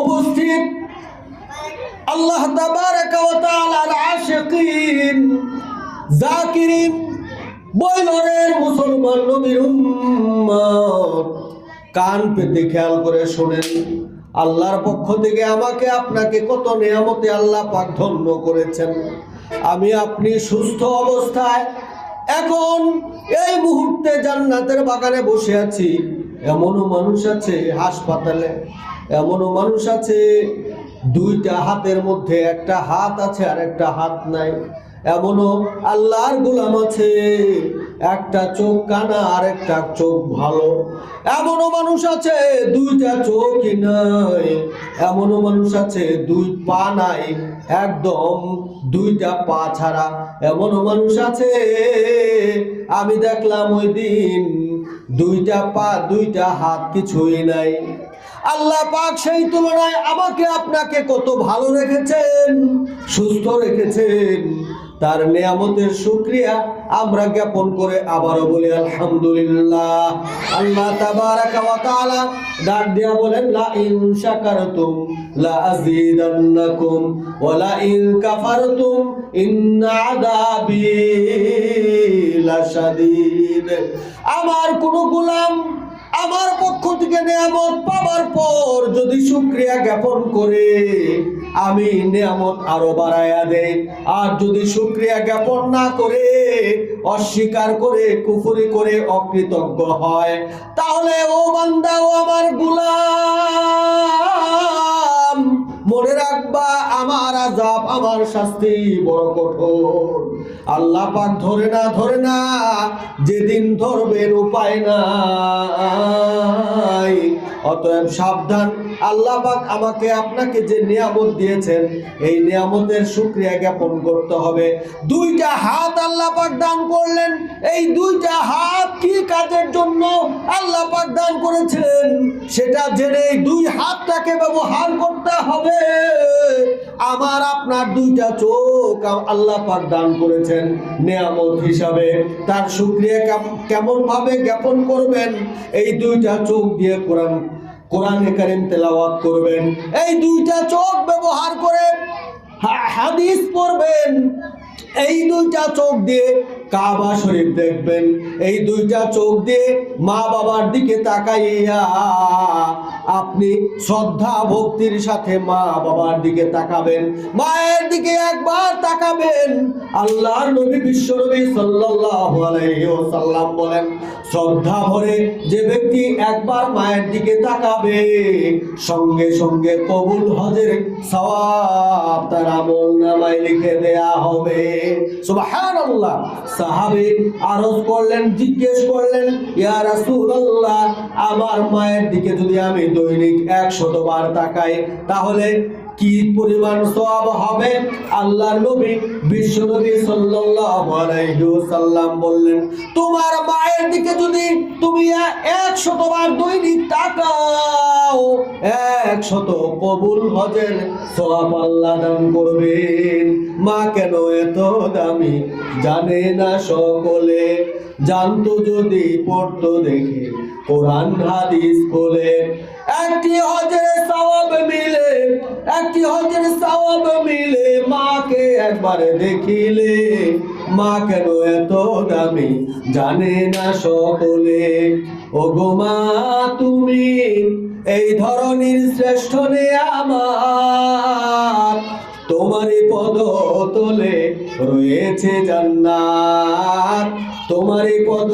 উপস্থিত আল্লাহ জাকিরিন বৈলরের মুসলমান নবীর কান পেতে খেয়াল করে শোনেন, আল্লাহর পক্ষ থেকে আমাকে আপনাকে কত নিয়ামতে আল্লাহ পাক ধন্য করেছেন। আমি আপনি সুস্থ অবস্থায় এখন এই মুহূর্তে জান্নাতের বাগানে বসে আছি। এমনও মানুষ আছে হাসপাতালে এমনও মানুষ আছে, দুইটা হাতের মধ্যে একটা হাত আছে আর একটা হাত নাই। এমনও আল্লাহর গোলাম আছে, একটা চোখ কানা আর একটা চোখ ভালো। এমনও মানুষ আছে, দুইটা চোখই নাই। এমনও মানুষ আছে, দুই পা নাই, একদম দুইটা পা ছাড়া। এমনও মানুষ আছে, আমি দেখলাম ওই দিন দুইটা পা, দুইটা হাত কিছুই নাই। আল্লাহ পাক সেই তুলনায় আমাকে আপনাকে কত ভালো রেখেছেন, সুস্থ রেখেছেন। তার নিয়ামতের শুক্রিয়া আমরা জ্ঞাপন করে আবারও বলি, আলহামদুলিল্লাহ। আল্লাহ ডাক দিয়া বলেন লা ইন শাকারতুম লা লা ইন কাফারতুম আমার কোন গোলাম আমার পক্ষ থেকে নিয়ামত পাবার পর যদি শুক্রিয়া জ্ঞাপন করে, আমি নিয়ামত আরও বাড়াইয়া দে আর যদি শুক্রিয়া জ্ঞাপন না করে, অস্বীকার করে, কুফুরি করে অকৃতজ্ঞ হয়, তাহলে ও বান্দা ও আমার গুলাম। মনে রাখবা, আমার আজাব, আমার শাস্তি বড় কঠোর। আল্লাহ পাক ধরে না ধরে না, যেদিন ধরবেন উপায় নাই। অতএব সাবধান, আল্লাহ পাক আমাকে, আপনাকে যে নিয়ামত দিয়েছেন, এই নিয়ামতের শুক্রিয়া জ্ঞাপন করতে হবে। দুইটা হাত আল্লাহ পাক দান করলেন, এই দুইটা হাত কি কাজের জন্য? আল্লাহ পাক দান করেছেন, সেটা জেনে দুই হাতটাকে ব্যবহার করতে হবে। আমার, আপনার দুইটা চোখ আল্লাহ পাক দান করেছেন নিয়ামত হিসাবে। তার শুক্রিয়া কেমন ভাবে জ্ঞাপন করবেন? এই দুইটা চোখ দিয়ে কোরআন, কোরআনে কারিম তেলাওয়াত করবেন। এই দুইটা চোখ ব্যবহার করে হাদিস পড়বেন। এই দুইটা চোখ দিয়ে কাবা শরীফ দেখবেন। এই দুইটা চোখ দিয়ে মা বাবার দিকে তাকাইয়া আপনি শ্রদ্ধা ভক্তির সাথে মা বাবার দিকে তাকাবেন। মায়ের দিকে একবার তাকাবেন। আল্লাহর নবী, বিশ্ব নবী ওয়াসাল্লাম বলেন, শ্রদ্ধা ভরে যে ব্যক্তি একবার মায়ের দিকে তাকাবে, সঙ্গে সঙ্গে কবুল হজের সওয়াব তার আমল নামায় লিখে দেয়া হবে। সুবহানাল্লাহ। সাহাবী আরজ করলেন, জিজ্ঞেস করলেন, ইয়া রাসূলুল্লাহ, আমার মায়ের দিকে যদি আমি দৈনিক 100 বার তাকাই, তাহলে কি পরিমাণ সব হবে? আল্লাহর নবী বিশ্ব নবী ওয়াসাল্লাম বললেন, তোমার মায়ের দিকে যদি তুমি 100 বার দৈনিক তাকাও 100 কবুল হজের সওয়াব আল্লাহ দান করবেন। মা কেন এত দামি? জানে না সকলে। জানতো যদি, পড়তো দেখে। কোরআন, হাদিস বলে, একটি হজের হজের সওয়াব মিলে মাকে একবার দেখিলে। মা কেন এত দামি? জানে না সকলে। ও গো মা, তুমি এই ধরনের শ্রেষ্ঠ নে আমার তোমারই পদ তোলে রয়েছে জান্নাত। তোমারই পদ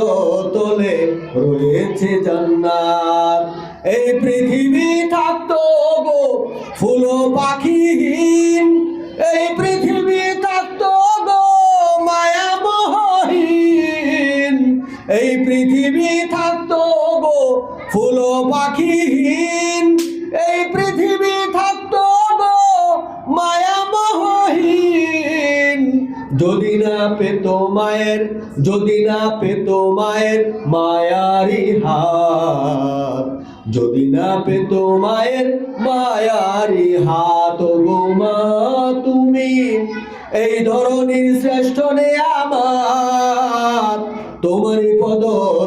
তোলে রয়েছে জান্নাত। এই পৃথিবী থাকত গো ফুল পাখিহীন। এই পৃথিবী থাকত গো মায়া মহীন এই পৃথিবী থাকত গো ফুল পাখিহীন। এই পৃথিবী থাকত গো মায়া মহীন যদি না পেত মায়ের, যদি না পেত মায়ের মায়ারি হাত যদি না পেত মায়ের মায়ারি হাত তুমি এই ধরনের শ্রেষ্ঠ নে আমার। তোমারই পদ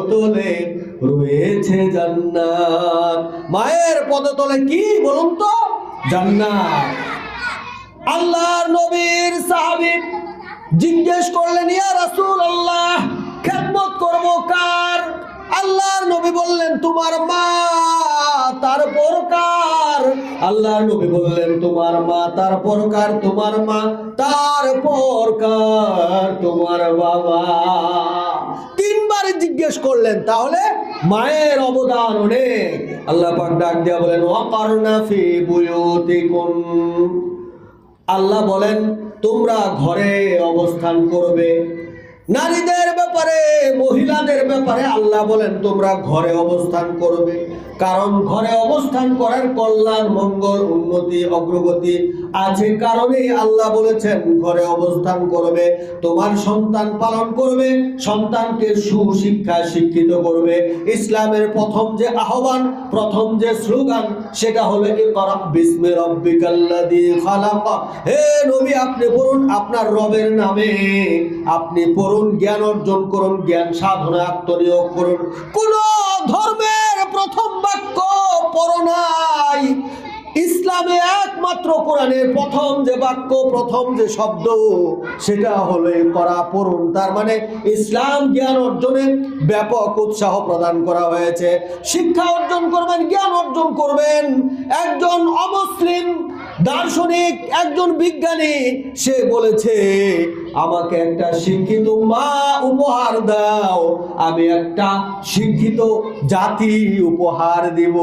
তোলে রয়েছে জান্নাত। মায়ের পদ তলে কি বলুন তো? জান্নাত। আল্লাহর নবীর সাহাবী জিজ্ঞেস করলেন, ইয়া রাসূল আল্লাহ খেদমত করব কার? আল্লাহর নবী বললেন, তোমার মা তারপর কার আল্লাহর নবী বললেন, তোমার মা তারপর কার তোমার মা তারপর কার তোমার বাবা। তিনবার জিজ্ঞেস করলেন, তাহলে মায়ের অবদান অনেক? আল্লাহ পাক ডাক দিয়া বলেন, ওয়াকারনা ফি বুয়ুতিকুম। আল্লাহ বলেন, তোমরা ঘরে অবস্থান করবে। নারীদের ব্যাপারে মহিলাদের ব্যাপারে আল্লাহ বলেন তোমরা ঘরে অবস্থান করবে। কারণ ঘরে অবস্থান করার কল্যাণ, মঙ্গল, উন্নতি, অগ্রগতি আছে কারণেই আল্লাহ বলেছেন, ঘরে অবস্থান করবে, তোমার সন্তান পালন করবে, সন্তানকে সুশিক্ষা শিক্ষিত করবে। ইসলামের প্রথম যে আহ্বান, প্রথম যে স্লোগান, সেটা হলো হে নবী, আপনি পড়ুন আপনার রবের নামে। আপনি পড়ুন জ্ঞান অর্জন করুন, জ্ঞান সাধনা, আত্মনিয়োগ করুন। কোন ধর্মের প্রথম বাক্য পড়ো নাই। ইসলামে একমাত্র কোরআনের প্রথম যে বাক্য, প্রথম যে শব্দ, সেটা হলে করা পড়ুন। তার মানে ইসলাম জ্ঞান অর্জনে ব্যাপক উৎসাহ প্রদান করা হয়েছে। শিক্ষা অর্জন করবেন, জ্ঞান অর্জন করবেন। একজন অমুসলিম দার্শনিক একজন বিজ্ঞানী, সে বলেছে, আমাকে একটা শিক্ষিত মা উপহার দাও, আমি একটা শিক্ষিত জাতি উপহার দিব।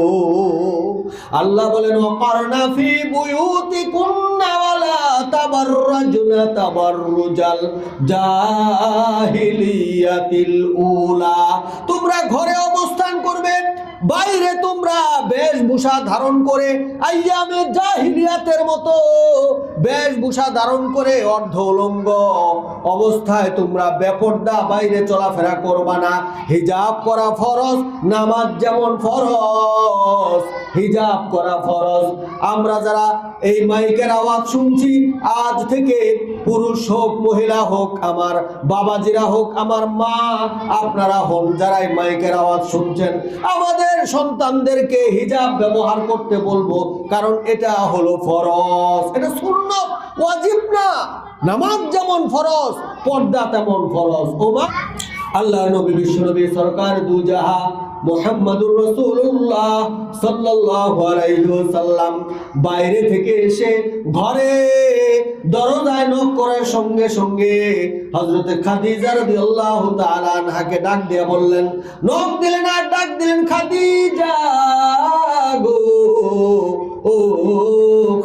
আল্লাহ বলেন অপারনা ফি বুয়ুতি কুন্না ওয়ালা তাবাররাজনা তাবাররুজাল জাহিলিয়াতিল উলা। তোমরা ঘরে অবস্থান করবে বাইরে তোমরা বেশভূষা ধারণ করে আইয়ামে জাহিলিয়াতের মতো বেশভূষা ধারণ করে অর্ধ উলঙ্গ অবস্থায় তোমরা বেপর্দা বাইরে চলাফেরা করবা না। হিজাব করা ফরজ, নামাজ যেমন ফরজ, হিজাব করা ফরজ। আমরা যারা এই মাইকের আওয়াজ শুনছি, আজ থেকে পুরুষ হোক, মহিলা হোক, আমার বাবাজিরা হোক, আমার মা, আপনারা হন যারা এই মাইকের আওয়াজ শুনছেন। আমাদের সন্তানদেরকে হিজাব ব্যবহার করতে বলব, কারণ এটা হলো ফরজ। এটা শূন্য ওয়াজিব না। নামাজ যেমন ফরজ, পর্দা তেমন ফরজ। ও মা, আল্লাহ নবী, বিশ্ব নবী, সরকার দুজাহা মোহাম্মদুর রসুল্লাহ সাল্লাল্লাহু আলাইহি ওয়াসাল্লাম বাইরে থেকে এসে ঘরে দরজায় নক করার সঙ্গে সঙ্গে হযরত খাদিজা রবি আল্লাহ আনহাকে ডাক দিয়ে বললেন নক দিলেন আর ডাক দিলেন খাদিজা গো। ও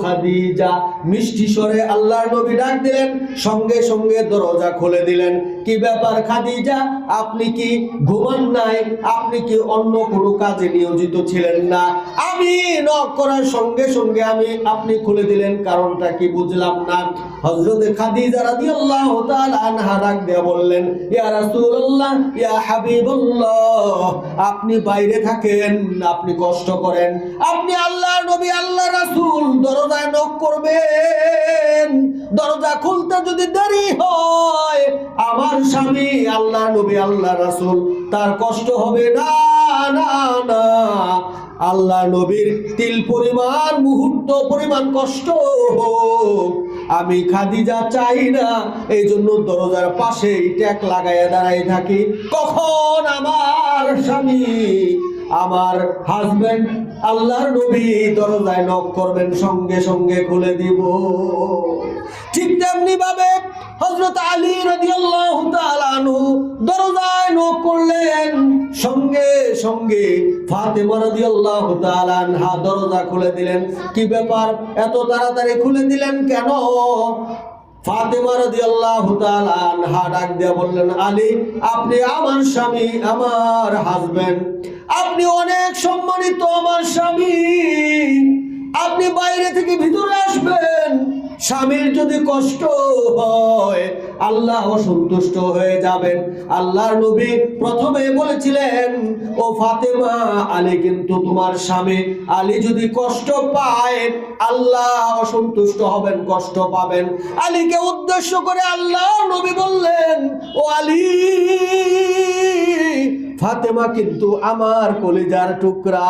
খাদিজা, মিষ্টি স্বরে আল্লাহর নবী ডাক দিলেন, সঙ্গে সঙ্গে দরজা খুলে দিলেন। কি ব্যাপার খাদিজা? আপনি কি ঘুমান নাই? আপনি কি অন্য কোনো কাজে নিয়োজিত ছিলেন না? আমি নক করার সঙ্গে সঙ্গে আমি, আপনি খুলে দিলেন, কারণটা কি বুঝলাম না। হযরত খাদিজা রাদিয়াল্লাহু তাআলা আনহা ডাক দিয়ে বললেন, ইয়া রাসূলুল্লাহ, ইয়া হাবিবাল্লাহ, আপনি বাইরে থাকেন, আপনি কষ্ট করেন, আপনি আল্লাহর নবী আল্লাহ রাসূল, দরজায় নক করবেন, দরজা খুলতে যদি দেরি হয়, আমার স্বামী আল্লাহ নবী আল্লাহ রাসূল, তার কষ্ট হবে না না না আল্লাহ নবীর তিল পরিমাণ, মুহূর্ত পরিমাণ কষ্ট হোক আমি খাদিজা চাই না। এই জন্য দরজার পাশেই ট্যাক লাগাইয়া দাঁড়াই থাকি। কখন আমার স্বামী আমার হাজবেন্ড আল্লাহর নবী দরজায় নক করবেন, সঙ্গে সঙ্গে খুলে দিব। ঠিক তেমনি ভাবে হযরত আলী তাআলা আনহু দরজায় নক করলেন, সঙ্গে সঙ্গে ফাতেমা রাদিয়াল্লাহু তাআলা আনহা দরজা খুলে দিলেন। কি ব্যাপার? এত তাড়াতাড়ি খুলে দিলেন কেন? ফাতেমা রাদিয়াল্লাহু তাআলা আনহা ডাক দিয়ে বললেন, আলী, আপনি আমার স্বামী, আমার হাজবেন্ড আপনি অনেক সম্মানিত আমার স্বামী। আপনি বাইরে থেকে ভিতরে আসবেন। স্বামীর যদি কষ্ট হয়, আল্লাহ অসন্তুষ্ট হয়ে যাবেন। আল্লাহর নবী প্রথমে বলেছিলেন, ও ফাতেমা, আলী কিন্তু তোমার স্বামী। আলী যদি কষ্ট পায়, আল্লাহ অসন্তুষ্ট হবেন, কষ্ট পাবেন। আলীকে উদ্দেশ্য করে আল্লাহ নবী বললেন, ও আলী ফাতেমা কিন্তু আমার কলিজার টুকরা।